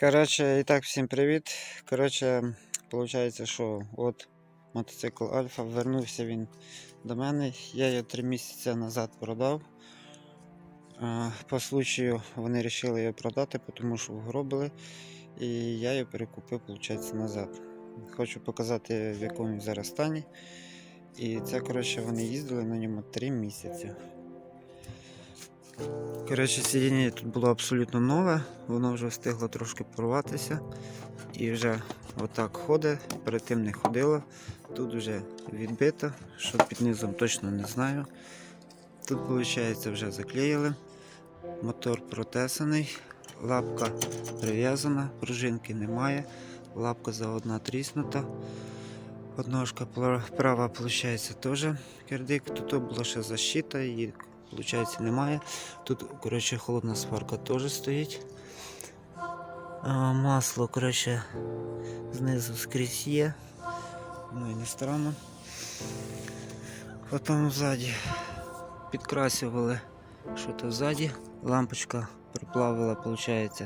Коротше, і так, всім привіт. Коротше, виходить, що от мотоцикл Альфа вернувся він до мене. Я його три місяці назад продав. По случаю вони вирішили його продати, тому що вгробили. І я його перекупив, виходить, назад. Хочу показати, в якому він зараз стані. І це, коротше, вони їздили на ньому три місяці. Коротше, сидіння тут було абсолютно нове, воно вже встигло трошки порватися і вже отак ходить, перед тим не ходило. Тут вже відбито, що під низом точно не знаю. Тут, виходить, вже заклеїли. Мотор протесаний, лапка прив'язана, пружинки немає, лапка заодна тріснута. Одножка права, виходить, теж кирдик. Тут була ще защита, її, виходить, немає. Тут, коротше, холодна сварка теж стоїть. А, масло, коротше, знизу скрізь є. Ну і не странно. Потім ззаді підкрасювали що то ззаді. Лампочка приплавила, виходить,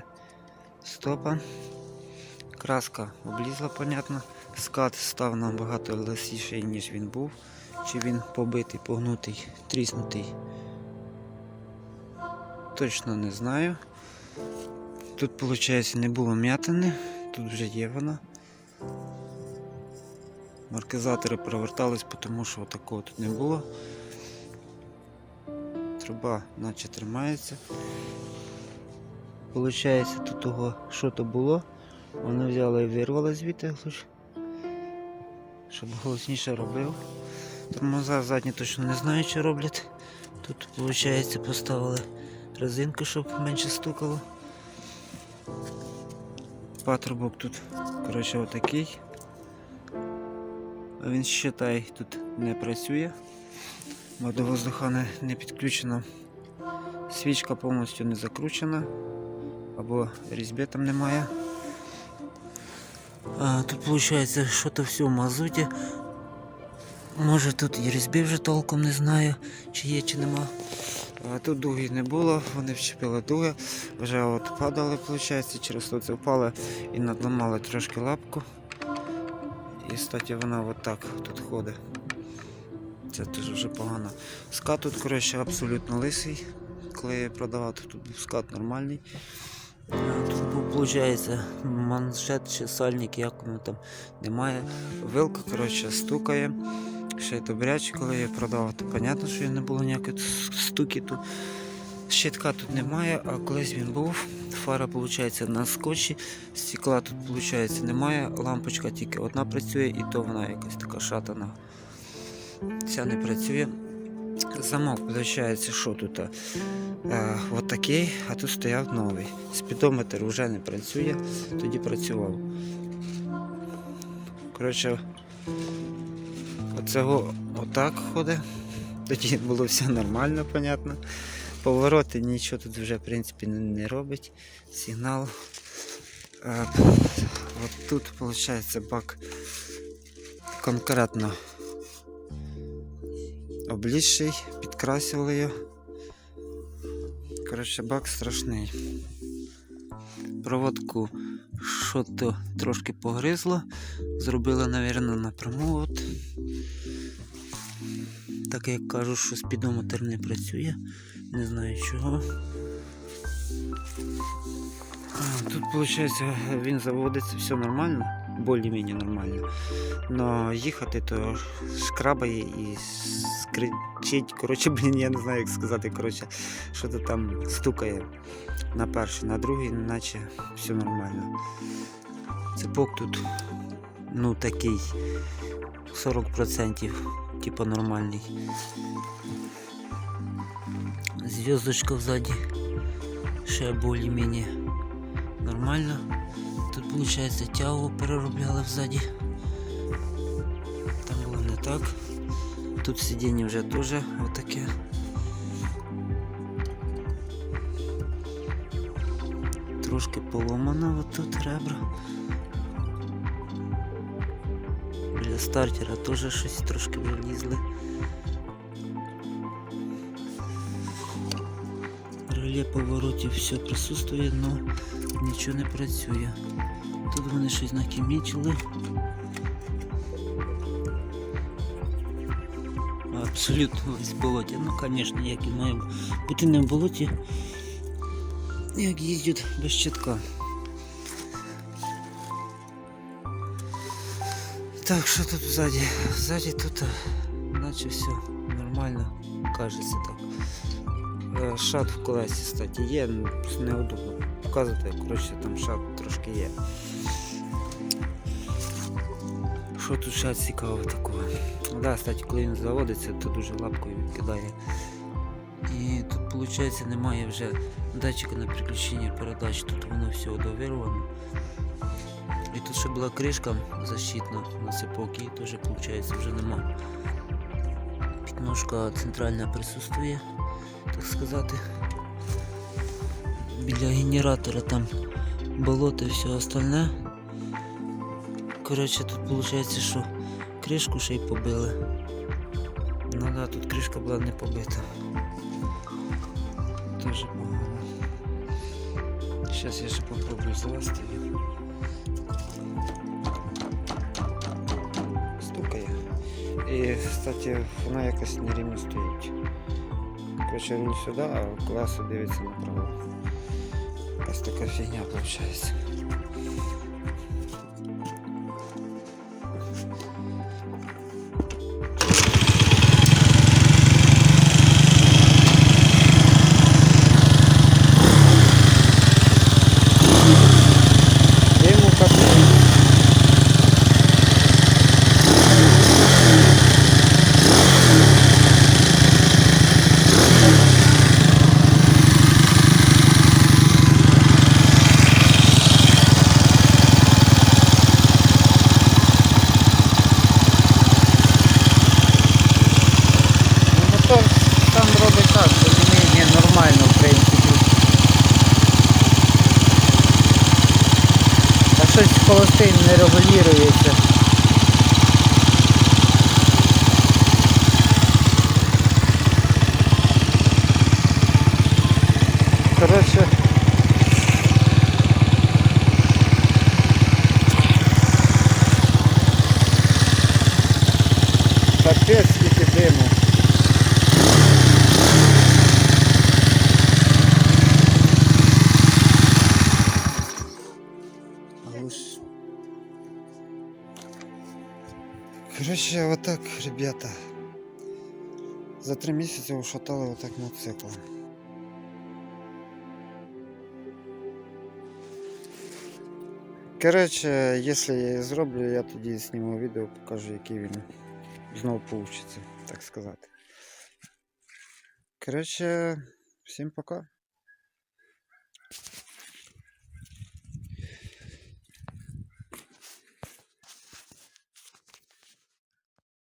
стопа. Краска облізла, понятно. Скат став набагато лисіший, ніж він був. Чи він побитий, погнутий, тріснутий. Точно не знаю. Тут, виходить, не було м'ятини, тут вже є вона. Маркизатори провертались, тому що такого тут не було. Труба наче тримається. Получається, тут того, що то було. Вона взяла і вирвала звідти, щоб голосніше робив. Тормоза задні точно не знаю, що роблять. Тут, виходить, поставили резинку, щоб менше стукало. Патрубок тут, коротше, отакий. А Він считай, тут не працює. Бо до воздуха не, не підключено. Свічка повністю не закручена. Або різьби там немає. А, тут виходить, що то все в мазуті. Може тут і різьби вже толком не знаю, чи є, чи нема. А тут дуги не було, вони вчепили дуги, вже от падали, виходить, через то це впали і надламали трошки лапку. І кстати, вона от тут ходить. Це теж вже погано. Скат тут, коротше, абсолютно лисий. Коли я продавав, то тут був скат нормальний. Тут був, виходить, маншет чи сальник, як воно там немає. Вилка, коротше, стукає. Ще й добряче, коли я продавав, то понятно, що не було ніякого стукіту. Щитка тут немає, а колись він був. Фара, виходить, на скотчі. Стекла тут, виходить, немає. Лампочка тільки одна працює, і то вона якась така шатана. Ця не працює. Замок, виходить, що тут? Е, от такий, а тут стояв новий. Спідометр вже не працює, тоді працював. Коротше, оцього отак ходить. Тоді було все нормально, понятно. Повороти нічого тут вже в принципі не, робить. Сигнал. От тут виходить бак конкретно облізший, підкрасили його. Коротше, бак страшний. Проводку що-то трошки погризло. Зробила, мабуть, напряму. От. Так як кажу, що спідометр не працює. Не знаю чого. Тут, виходить, він заводиться все нормально, більш-менш нормально. Но їхати то шкрабає і скричить. Коротше, блін, я не знаю, як сказати. Коротше, що то там стукає на перший, на другий, наче все нормально. Цепок тут ну такий 40%, типу нормальний. Зв'язочка ззаді ще більш-менш нормально. Тут виходить тягу переробляли взаді. Там було не так. Тут сидіння вже теж отаке. Трошки поломано отут ребра. Біля стартера теж щось трошки влізли. Реле поворотів все присутствує, але нічого не працює. Тут вони щось накімічили. Абсолютно весь в болоті. Ну, звісно, як і має бути не в болоті, як їздять без щитка. Так, що тут ззаді? Ззаді тут наче все нормально, кажеться так. Е, Шат в колесі, кстати, є, ну, неудобно показувати, коротше там шат трошки є. Що тут ще цікавого такого? Да, кстати, коли він заводиться, то дуже лапкою відкидає. І тут, виходить, немає вже датчика на переключення передач, тут воно все довірвано. І тут ще була кришка защитна на цепок, і теж, виходить, вже нема. Підножка центральна присутствує, так сказати. Біля генератора там болото і все остальне. Коротше, тут виходить, що кришку ще й побили. Ну да, тут кришка була не побита. Дуже погано. Зараз я ще попробую залазити. Стукає. І, кстати, вона якось нерівно стоїть. Короче, не сюди, а класу дивиться направо. Ось така фігня виходить. А щось холостий не регулюється. Коротше. Капець скільки диму. Короче, вот так, ребята. За три місяці ушатали вот так мотоцикл. Короче, якщо я її зроблю, я тоді зніму відео, покажу, який він знову получиться, так сказати. Короче, всім пока.